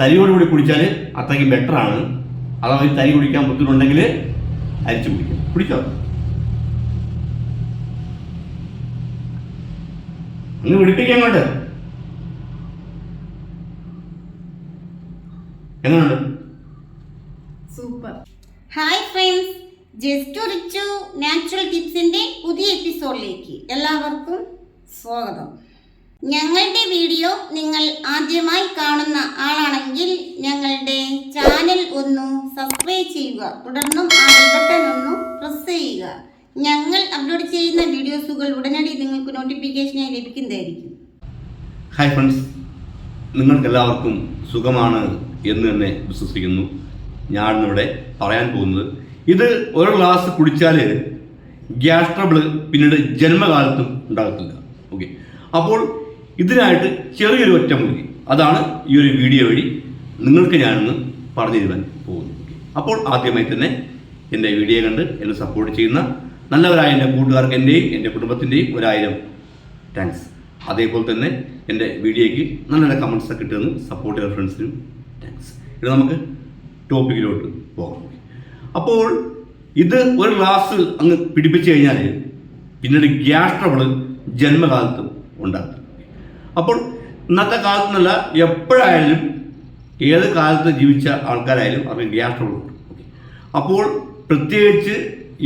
തരിയോടുകൂടി കുടിച്ചാൽ അത്രയ്ക്ക് ബെറ്റർ ആണ്. അഥവാ ഈ തരി കുടിക്കാൻ ബുദ്ധിമുട്ടുണ്ടെങ്കിൽ അരിച്ചു കുടിക്കാം. കുടിച്ചോ? ഒന്ന് വിളിപ്പിക്കാൻ കൊണ്ട് എങ്ങനെയുണ്ട് super. Hi friends. Just Richu natural ടിപ്സിന്റെ പുതിയ എപ്പിസോഡിലേക്ക് എല്ലാവർക്കും സ്വാഗതം. ഞങ്ങളുടെ വീഡിയോ നിങ്ങൾ ആദ്യമായി കാണുന്ന ആളാണെങ്കിൽ ഞങ്ങളുടെ ചാനൽ ഒന്ന് സബ്സ്ക്രൈബ് ചെയ്യുക. തുടർന്നും ആ ബട്ടൺ ഒന്ന് പ്രസ് ചെയ്യുക. ഞങ്ങൾ അപ്ലോഡ് ചെയ്യുന്ന വീഡിയോസുകൾ ഉടനടി നിങ്ങൾക്ക് നോട്ടിഫിക്കേഷനായി ലഭിക്കുന്നതായിരിക്കും. ഹായ് ഫ്രണ്ട്സ് നിങ്ങൾക്ക് എല്ലാവർക്കും സുഖമാണ് എന്ന് തന്നെ വിശ്വസിക്കുന്നു. ഞാനിവിടെ പറയാൻ പോകുന്നത് ഇത് ഒരു ഗ്ലാസ് കുടിച്ചാൽ ഗ്യാസ് ട്രബിൾ പിന്നീട് ജന്മകാലത്തും ഉണ്ടാകത്തില്ല. ഓക്കെ അപ്പോൾ ഇതിനായിട്ട് ചെറിയൊരു ഒറ്റമൂലി അതാണ് ഈ ഒരു വീഡിയോ വഴി നിങ്ങൾക്ക് ഞാനിന്ന് പറഞ്ഞു തരുവാൻ പോകുന്നു. അപ്പോൾ ആദ്യമായി തന്നെ എന്റെ വീഡിയോ കണ്ട് എന്നെ സപ്പോർട്ട് ചെയ്യുന്ന നല്ലവരായ എന്റെ കൂട്ടുകാർക്ക് എന്റെയും എന്റെ കുടുംബത്തിന്റെയും ഒരായിരം താങ്ക്സ് അതേപോലെ തന്നെ എന്റെ വീഡിയോയ്ക്ക് നല്ല നല്ല കമൻസ് ഒക്കെ കിട്ടുന്ന സപ്പോർട്ട് ചെയ്ത ഫ്രണ്ട്സിനും താങ്ക്സ് ഇത് നമുക്ക് ടോപ്പിക്കിലോട്ട് പോകാം. അപ്പോൾ ഇത് ഒരു ഗ്ലാസ് അങ്ങ് പിടിപ്പിച്ചു കഴിഞ്ഞാൽ പിന്നീട് ഗ്യാസ് ട്രബിൾ ജന്മകാലത്ത് ഉണ്ടാകും. അപ്പോൾ ഇന്നത്തെ കാലത്ത് നിന്നല്ല എപ്പോഴായാലും ഏത് കാലത്ത് ജീവിച്ച ആൾക്കാരായാലും അവർക്ക് ഗ്യാസ് ട്രബിൾ ഉണ്ട്. Okay. അപ്പോൾ പ്രത്യേകിച്ച്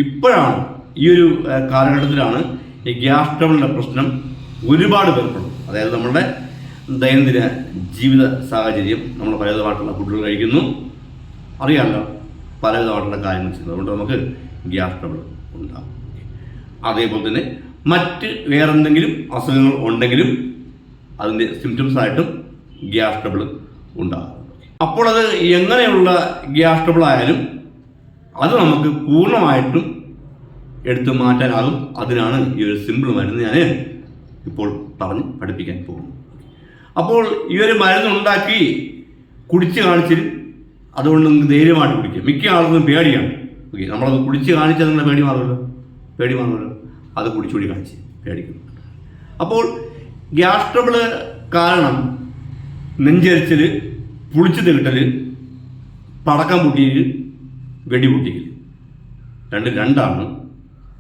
ഇപ്പോഴാണ് ഈ ഒരു കാലഘട്ടത്തിലാണ് ഈ ഗ്യാസ് ട്രബിളിന്റെ പ്രശ്നം ഒരുപാട് പേർക്കുള്ളത്. അതായത് നമ്മുടെ ദൈനംദിന ജീവിത സാഹചര്യം നമ്മൾ പലവിധമായിട്ടുള്ള ഫുഡുകൾ കഴിക്കുന്നു. അറിയാമല്ലോ പലവിധമായിട്ടുള്ള കാര്യങ്ങൾ ചെയ്യുന്നത് അതുകൊണ്ട് നമുക്ക് ഗ്യാസ് ട്രബിൾ ഉണ്ടാകും അതേപോലെ തന്നെ മറ്റ് വേറെന്തെങ്കിലും അസുഖങ്ങൾ ഉണ്ടെങ്കിലും അതിന്റെ സിംറ്റംസ് ആയിട്ടും ഗ്യാസ് ട്രബിൾ ഉണ്ടാകും. അപ്പോൾ അത് എങ്ങനെയുള്ള ഗ്യാസ് ട്രബിൾ ആയാലും അത് നമുക്ക് പൂർണമായിട്ടും എടുത്തു മാറ്റാനാകും. അതിനാണ് ഈ ഒരു സിമ്പിൾ മരുന്ന് ഞാൻ ഇപ്പോൾ പറഞ്ഞ് പഠിപ്പിക്കാൻ പോകുന്നു അപ്പോൾ ഈ ഒരു മരുന്ന് ഉണ്ടാക്കി കുടിച്ച് കാണിച്ചിൽ അതുകൊണ്ട് നിങ്ങൾക്ക് ധൈര്യമായിട്ട് കുടിക്കാം. മിക്ക ആൾക്കും പേടിയാണ്. ഓക്കെ നമ്മളത് കുടിച്ച് കാണിച്ചാൽ നിങ്ങളെ പേടി മാറുമല്ലോ? പേടി മാറുമല്ലോ? അത് കുടിച്ചുകൂടി കാണിച്ച് പേടിക്കുന്നു അപ്പോൾ ഗ്യാസ് ട്രബിൾ കാരണം നെഞ്ചരിച്ചൽ പുളിച്ചു തീട്ടൽ പടക്കം പൊട്ടിയിൽ വെടി പൊട്ടിക്കൽ രണ്ട് രണ്ടാണ്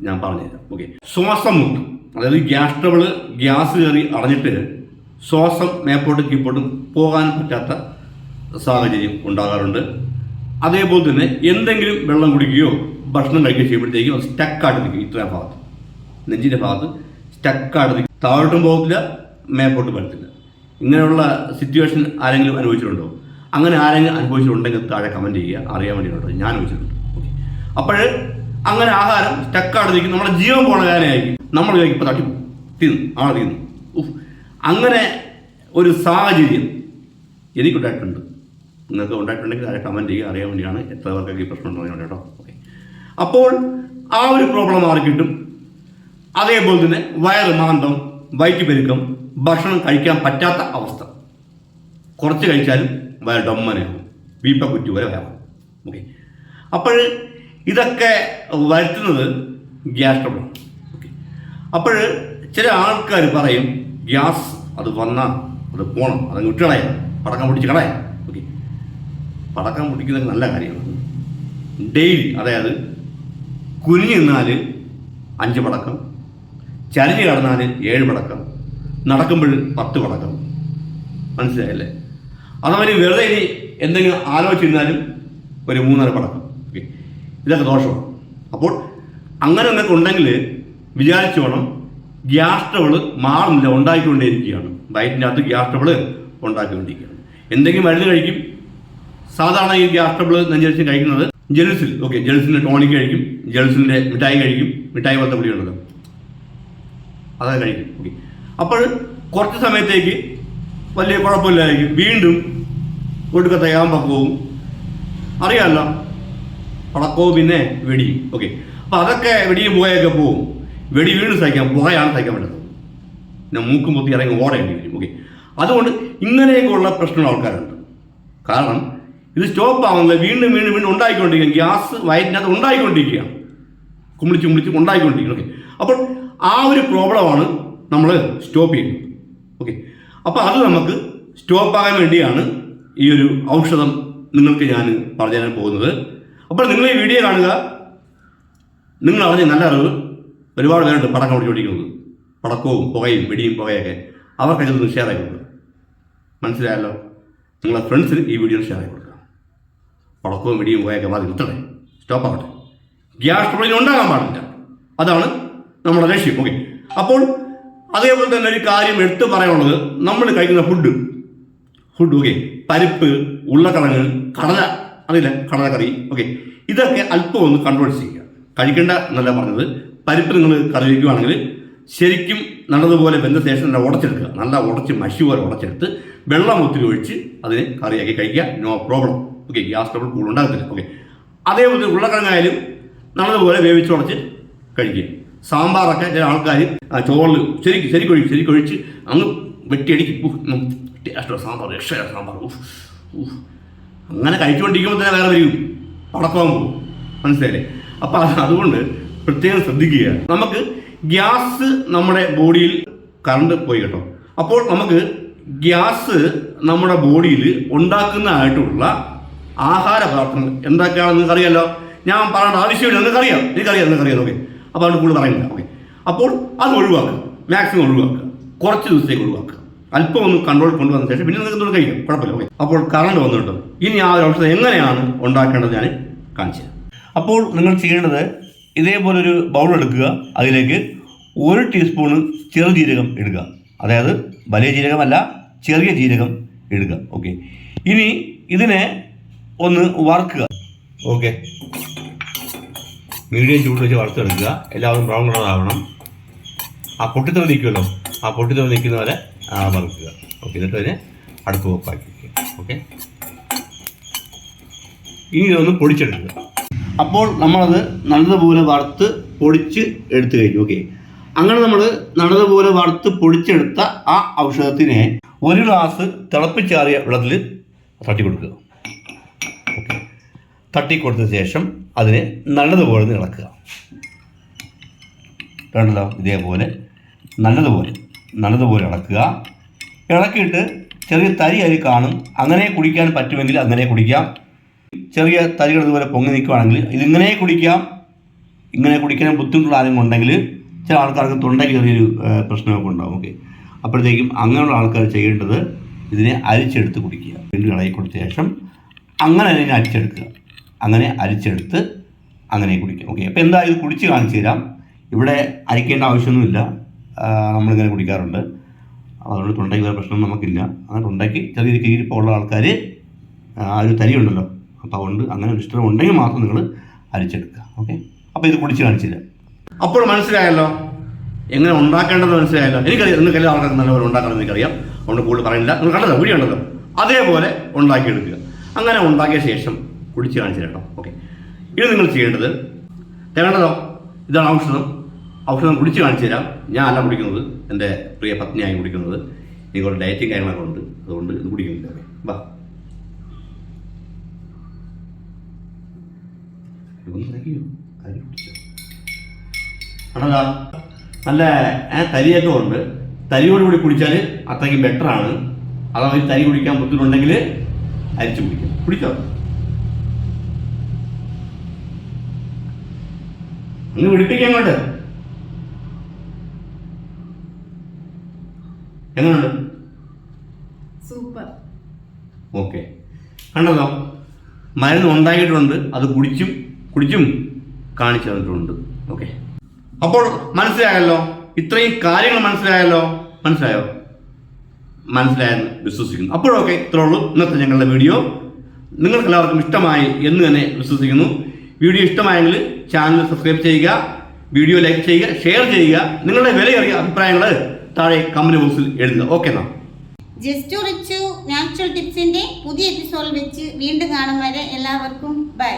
ഞാൻ പറഞ്ഞുതരാം. ഓക്കെ. ശ്വാസം മുട്ടും. അതായത് ഗ്യാസ് ട്രബിൾ ഗ്യാസ് കയറി അടഞ്ഞിട്ട് ശ്വാസം മേപ്പോട്ടും കീപ്പോട്ടും പോകാൻ പറ്റാത്ത സാഹചര്യം ഉണ്ടാകാറുണ്ട്. അതേപോലെ തന്നെ എന്തെങ്കിലും വെള്ളം കുടിക്കുകയോ ഭക്ഷണം കഴിക്കുകയോ ചെയ്യുമ്പോഴത്തേക്കും സ്റ്റക്കായിട്ട് നിൽക്കും ഇത്രയും ഭാഗത്ത്. നെഞ്ചിന്റെ ഭാഗത്ത് സ്റ്റക്കായിട്ട് നിൽക്കും. താഴോട്ടും പോകത്തില്ല മേപ്പോട്ട് വരത്തില്ല. ഇങ്ങനെയുള്ള സിറ്റുവേഷൻ ആരെങ്കിലും അനുഭവിച്ചിട്ടുണ്ടോ? അങ്ങനെ ആരെങ്കിലും അനുഭവിച്ചിട്ടുണ്ടെങ്കിൽ താഴെ കമന്റ് ചെയ്യുക. അറിയാൻ വേണ്ടിയിട്ടുണ്ട് ഞാൻ അനുഭവിച്ചിട്ടുണ്ട്. ഓക്കെ അപ്പോൾ അങ്ങനെ ആഹാരം സ്റ്റക്കായിട്ട് നിൽക്കും നമ്മുടെ ജീവൻ പോണ കാര്യമായിരിക്കും നമ്മൾ ഇപ്പോൾ തട്ടി തിന്നു. ആളെ ഉഫ്. അങ്ങനെ ഒരു സാഹചര്യം എനിക്കുണ്ടായിട്ടുണ്ട്. നിങ്ങൾക്ക് ഉണ്ടായിട്ടുണ്ടെങ്കിൽ താഴെ കമന്റ് ചെയ്യുക. അറിയാൻ വേണ്ടിയാണ് എത്ര പേർക്കൊക്കെ ഈ പ്രശ്നം ഉണ്ടോ കേട്ടോ. ഓക്കെ അപ്പോൾ ആ ഒരു പ്രോബ്ലം മാറി കിട്ടും അതേപോലെ തന്നെ വയറ് മാന്തം വയറ്റ് പെരുക്കം ഭക്ഷണം കഴിക്കാൻ പറ്റാത്ത അവസ്ഥ. കുറച്ച് കഴിച്ചാലും വയർ വീപ്പ കുറ്റി വരെ വേണം. ഓക്കെ അപ്പോൾ ഇതൊക്കെ വരുത്തുന്നത് ഗ്യാസ് ട്രബിളാണ് ഓക്കെ അപ്പോൾ ചില ആൾക്കാർ പറയും ഗ്യാസ് അത് വന്നാൽ അത് പോകണം അതങ്ങ് വിട്ടുകളയാം. പടക്കം പൊടിച്ച് കളയാം. ഓക്കെ പടക്കം പിടിക്കുന്നത് നല്ല കാര്യമാണ്. ഡെയിലി അതായത് കുനിഞ്ഞ് നിന്നാൽ അഞ്ച് പടക്കം ചരിഞ്ഞ് കടന്നാൽ ഏഴ് മടക്കം. നടക്കുമ്പോൾ പത്ത് മടക്കം. മനസ്സിലായല്ലേ? അതവർ വെറുതെ ഇനി എന്തെങ്കിലും ആലോചിച്ചിരുന്നാലും ഒരു മൂന്നര മടക്കം. ഓക്കെ. ഇതൊക്കെ ദോഷമാണ്. അപ്പോൾ അങ്ങനെ ഒന്നൊക്കെ ഉണ്ടെങ്കിൽ വിചാരിച്ചു വേണം ഗ്യാസ് ട്രബിൾ മാറുന്നില്ല ഉണ്ടാക്കിക്കൊണ്ടേയിരിക്കുകയാണ് ഡയറ്റിന്റെ അകത്ത് ഗ്യാസ് ട്രബിൾ ഉണ്ടാക്കിക്കൊണ്ടിരിക്കുകയാണ് എന്തെങ്കിലും മരുന്ന് കഴിക്കും. സാധാരണ ഈ ഗ്യാസ് ട്രബിൾ നെഞ്ചരിച്ച് കഴിക്കുന്നത് ജെൽസിൽ. ഓക്കെ ജെൽസിന്റെ ടോണിക് കഴിക്കും ജെൽസിന്റെ മിഠായി കഴിക്കും മിഠായി പോലത്തെ പൊടിയുണ്ടല്ലോ അതൊക്കെ കഴിക്കും ഓക്കെ അപ്പോൾ കുറച്ച് സമയത്തേക്ക് വലിയ കുഴപ്പമില്ലായിരിക്കും. വീണ്ടും ഒടുക്കത്തെ പോകും അറിയാമല്ലോ പടക്കവും പിന്നെ വെടിയും. ഓക്കെ അപ്പോൾ അതൊക്കെ വെടിയും പുകയൊക്കെ പോവും. വെടി വീണ്ടും സഹിക്കാം പുകയാണ് സഹിക്കാൻ പറ്റുന്നത് പിന്നെ മൂക്കും പൊത്തി ഇറങ്ങി ഓടേണ്ടി വരും. ഓക്കെ അതുകൊണ്ട് ഇങ്ങനെയൊക്കെയുള്ള പ്രശ്നമുള്ള ആൾക്കാരുണ്ട്. കാരണം ഇത് സ്റ്റോപ്പ് ആവുന്നത് വീണ്ടും വീണ്ടും വീണ്ടും ഉണ്ടായിക്കൊണ്ടിരിക്കുകയാണ്. ഗ്യാസ് വയറ്റിനകത്ത് ഉണ്ടായിക്കൊണ്ടിരിക്കുകയാണ്. കുമിളിച്ച് കുമിളിച്ച് ഉണ്ടായിക്കൊണ്ടിരിക്കുകയാണ്. ഓക്കെ അപ്പോൾ ആ ഒരു പ്രോബ്ലമാണ് നമ്മൾ സ്റ്റോപ്പ് ചെയ്യുന്നത്. ഓക്കെ അപ്പോൾ അത് നമുക്ക് സ്റ്റോപ്പ് ആകാൻ വേണ്ടിയാണ് ഈ ഒരു ഔഷധം നിങ്ങൾക്ക് ഞാൻ പറഞ്ഞു തരാൻ പോകുന്നത്. അപ്പോൾ നിങ്ങൾ ഈ വീഡിയോ കാണുക. നിങ്ങൾ അറിഞ്ഞ നല്ല അറിവ് ഒരുപാട് പേരുണ്ട് പടക്കം ഓടിച്ചോടിക്കുന്നത് പടക്കവും പുകയും വെടിയും പുകയൊക്കെ അവർക്ക് ഇതൊന്ന് ഷെയർ ആയി കൊടുക്കുക. മനസ്സിലായല്ലോ? നിങ്ങളെ ഫ്രണ്ട്സിന് ഈ വീഡിയോ ഷെയർ ആയി കൊടുക്കുക. പടക്കവും വെടിയും പുകയൊക്കെ മാറി നിർത്തണേ സ്റ്റോപ്പ് ആവട്ടെ. ഗ്യാസ് ട്രബിൾ ഉണ്ടാകാൻ പാടില്ല. അതാണ് നമ്മുടെ ലക്ഷ്യം ഓക്കെ അപ്പോൾ അതേപോലെ തന്നെ ഒരു കാര്യം എടുത്തു പറയാനുള്ളത് നമ്മൾ കഴിക്കുന്ന ഫുഡ് ഫുഡ് ഓക്കെ പരിപ്പ് ഉരുളക്കിഴങ്ങ് കടല അറിയില്ല കടലക്കറി ഓക്കെ ഇതൊക്കെ അല്പം ഒന്ന് കൺട്രോൾ ചെയ്യുക. കഴിക്കേണ്ട എന്നല്ല പറഞ്ഞത്. പരിപ്പ് നിങ്ങൾ കറി വയ്ക്കുകയാണെങ്കിൽ ശരിക്കും നല്ലതുപോലെ വെന്ത ശേഷം നല്ല ഉടച്ചെടുക്കുക. നല്ല ഉടച്ച് മഷി പോലെ ഉടച്ചെടുത്ത് വെള്ളം ഒത്തിരി ഒഴിച്ച് അതിനെ കറിയാക്കി കഴിക്കുക. No problem okay gas trouble കൂടുതൽ ഉണ്ടാകത്തില്ല. ഓക്കെ അതേപോലെ ഉരുളക്കിഴങ്ങായാലും നല്ലതുപോലെ വേവിച്ച് ഉടച്ച് കഴിക്കുക. സാമ്പാറൊക്കെ ചില ആൾക്കാർ ചോറിൽ ശരിക്കും ശരിക്കൊഴിച്ച് ശരിക്കൊഴിച്ച് അങ്ങ് വെട്ടിയടിക്കും ടേസ്റ്റുള്ള സാമ്പാർ രക്ഷയാണ് സാമ്പാർ ഊഹ് ഊഹ് അങ്ങനെ കഴിച്ചുകൊണ്ടിരിക്കുമ്പോൾ തന്നെ വേറെ വരും. പടക്കം പോകും. മനസ്സിലായില്ലേ? അപ്പം അത് അതുകൊണ്ട് പ്രത്യേകം ശ്രദ്ധിക്കുക. നമുക്ക് ഗ്യാസ് നമ്മുടെ ബോഡിയിൽ കറണ്ട് പോയി കേട്ടോ. അപ്പോൾ നമുക്ക് ഗ്യാസ് നമ്മുടെ ബോഡിയിൽ ഉണ്ടാക്കുന്നതായിട്ടുള്ള ആഹാര പദാർത്ഥങ്ങൾ എന്തൊക്കെയാണെന്ന് നിങ്ങൾക്കറിയാലോ? ഞാൻ പറയേണ്ട ആവശ്യമില്ല. നിങ്ങൾക്കറിയാം. എനിക്കറിയാം നിങ്ങൾക്കറിയാം. ഓക്കെ. അപ്പോൾ അവിടെ കൂടുതൽ പറയുന്നില്ല ഓക്കെ അപ്പോൾ അത് ഒഴിവാക്കുക. മാക്സിമം ഒഴിവാക്കുക. കുറച്ച് ദിവസത്തേക്ക് ഒഴിവാക്കുക. അല്പം ഒന്ന് കൺട്രോൾ കൊണ്ടുവന്ന ശേഷം പിന്നെ നിങ്ങൾക്ക് എന്തുകൊണ്ട് കഴിയും? കുഴപ്പമില്ല. ഓക്കെ അപ്പോൾ കറണ്ട് വന്നിട്ട് ഇനി ആ ഒരു ഔഷധം എങ്ങനെയാണ് ഉണ്ടാക്കേണ്ടത് ഞാൻ കാണിച്ചു തരാം. അപ്പോൾ നിങ്ങൾ ചെയ്യേണ്ടത് ഇതേപോലെ ഒരു ബൗൾ എടുക്കുക. അതിലേക്ക് ഒരു ടീസ്പൂണ് ചെറുജീരകം ഇടുക. അതായത് വലിയ ജീരകമല്ല ചെറിയ ജീരകം ഇടുക. ഓക്കെ ഇനി ഇതിനെ ഒന്ന് വറുക്കുക. ഓക്കെ മീഡിയം ചൂട് വെച്ച് വറുത്തെടുക്കുക. എല്ലാവരും ബ്രൗൺ കളർ ആവണം. ആ പൊട്ടിത്തറ നിൽക്കുമല്ലോ. ആ പൊട്ടിത്തറ നിൽക്കുന്ന വരെ വറുക്കുക. ഓക്കെ എന്നിട്ട് അതിനെ അടുപ്പ് ഓഫാക്കി ഓക്കെ? ഇനി ഇതൊന്ന് പൊടിച്ചെടുക്കുക. അപ്പോൾ നമ്മളത് നല്ലതുപോലെ വറുത്ത് പൊടിച്ച് എടുത്തു കഴിഞ്ഞു. ഓക്കെ? അങ്ങനെ നമ്മൾ നല്ലതുപോലെ വറുത്ത് പൊടിച്ചെടുത്ത ആ ഔഷധത്തിനെ ഒരു ഗ്ലാസ് തിളപ്പിച്ചാറിയ വെള്ളത്തിൽ തട്ടി കൊടുക്കുക. തട്ടി കൊടുത്ത ശേഷം അതിനെ നല്ലതുപോലെ ഇളക്കുക. കണ്ടല്ലോ ഇതേപോലെ നല്ലതുപോലെ നല്ലതുപോലെ ഇളക്കുക. ഇളക്കിയിട്ട് ചെറിയ തരി അരി കാണും. അങ്ങനെ കുടിക്കാൻ പറ്റുമെങ്കിൽ അങ്ങനെ കുടിക്കാം. ചെറിയ തരികൾ ഇതുപോലെ പൊങ്ങി നിൽക്കുകയാണെങ്കിൽ ഇതിങ്ങനെ കുടിക്കാം. ഇങ്ങനെ കുടിക്കാൻ ബുദ്ധിമുട്ടുള്ള ആരെങ്കിലും ഉണ്ടെങ്കിൽ ചില ആൾക്കാർക്ക് തൊണ്ടയ്ക്ക് ചെറിയൊരു ആ, പ്രശ്നമൊക്കെ ഉണ്ടാവും. ഓക്കെ. അപ്പോഴത്തേക്കും അങ്ങനെയുള്ള ആൾക്കാർ ചെയ്യേണ്ടത് ഇതിനെ അരിച്ചെടുത്ത് കുടിക്കുക. വീണ്ടും ഇളകി കൊടുത്ത ശേഷം അങ്ങനെ അതിനെ അരിച്ചെടുക്കുക. അങ്ങനെ അരിച്ചെടുത്ത് അങ്ങനെ കുടിക്കാം. ഓക്കെ അപ്പോൾ എന്താ ഇത് കുടിച്ച് കാണിച്ചു തരാം. ഇവിടെ അരിക്കേണ്ട ആവശ്യമൊന്നുമില്ല. നമ്മളിങ്ങനെ കുടിക്കാറുണ്ട്. അതുകൊണ്ട് തൊണ്ടയ്ക്ക് വേറെ പ്രശ്നം നമുക്കില്ല. അങ്ങനെ തൊണ്ടയ്ക്ക് ചെറിയ കീഴിപ്പോൾ ഉള്ള ആൾക്കാർ ആ ഒരു തരിയുണ്ടല്ലോ. അപ്പോൾ അതുകൊണ്ട് അങ്ങനെ ഒരു ഇഷ്ടം ഉണ്ടെങ്കിൽ മാത്രം നിങ്ങൾ അരിച്ചെടുക്കുക. ഓക്കെ അപ്പോൾ ഇത് കുടിച്ച് കാണിച്ചില്ല അപ്പോൾ മനസ്സിലായല്ലോ? എങ്ങനെ ഉണ്ടാക്കേണ്ടത് മനസ്സിലായല്ലോ? എനിക്കറിയാം നിങ്ങൾക്ക് എല്ലാ ആൾക്കാർക്കും നല്ലപോലെ ഉണ്ടാക്കണം എനിക്കറിയാം. അതുകൊണ്ട് കൂടുതൽ പറയുന്നില്ല. നിങ്ങൾ കണ്ടല്ലോ വീഡിയോ ഉണ്ടല്ലോ അതേപോലെ ഉണ്ടാക്കിയെടുക്കുക. അങ്ങനെ ഉണ്ടാക്കിയ ശേഷം കുടിച്ച് കാണിച്ചു കേട്ടോ. ഓക്കെ ഇത് നിങ്ങൾ ചെയ്യേണ്ടത് തേണ്ടതോ ഇതാണ് ഔഷധം. ഔഷധം കുടിച്ച് കാണിച്ചു തരാം. ഞാൻ അല്ല കുടിക്കുന്നത്. എന്റെ പ്രിയ പത്നിയായി കുടിക്കുന്നത്. നിങ്ങൾ ഡയറ്റും കാര്യങ്ങളൊക്കെ ഉണ്ട്. അതുകൊണ്ട് ഇത് കുടിക്കുന്നില്ല. ബാ നല്ല തരിയൊക്കെ ഉണ്ട്. തരിയോട് കൂടി കുടിച്ചാൽ അത്രയ്ക്ക് ബെറ്ററാണ് അഥവാ തരി കുടിക്കാൻ ബുദ്ധിമുട്ടുണ്ടെങ്കിൽ അരിച്ചു കുടിക്കാം. കുടിച്ചോ? അങ്ങ് വിളിപ്പിക്കാൻ കൊണ്ട് എങ്ങനെയുണ്ട് സൂപ്പർ. ഓക്കെ. കണ്ടല്ലോ മരുന്ന് ഉണ്ടായിട്ടുണ്ട് അത് കുടിച്ചും കുടിച്ചും കാണിച്ചു തന്നിട്ടുണ്ട്. ഓക്കെ. അപ്പോൾ മനസ്സിലായല്ലോ? ഇത്രയും കാര്യങ്ങൾ മനസ്സിലായല്ലോ? മനസ്സിലായോ? മനസ്സിലായെന്ന് വിശ്വസിക്കുന്നു. അപ്പോഴൊക്കെ ഇത്രയുള്ളൂ ഇന്നത്തെ ഞങ്ങളുടെ വീഡിയോ. നിങ്ങൾക്ക് എല്ലാവർക്കും ഇഷ്ടമായി എന്ന് തന്നെ വിശ്വസിക്കുന്നു. വീഡിയോ ഇഷ്ടമായെങ്കിൽ ചാനൽ സബ്സ്ക്രൈബ് ചെയ്യുക വീഡിയോ ലൈക്ക് ചെയ്യുക ഷെയർ ചെയ്യുക നിങ്ങളുടെ വിലയേറിയ അഭിപ്രായങ്ങൾ താഴെ കമന്റ് ബോക്സിൽ എഴുതുക. ഓക്കെ എന്നാ ജസ്റ്റ് റിച്ചു നാച്ചുറൽ ടിപ്സിന്റെ പുതിയ എപ്പിസോഡ് വെച്ച് വീണ്ടും കാണും വരെ എല്ലാവർക്കും. ബൈ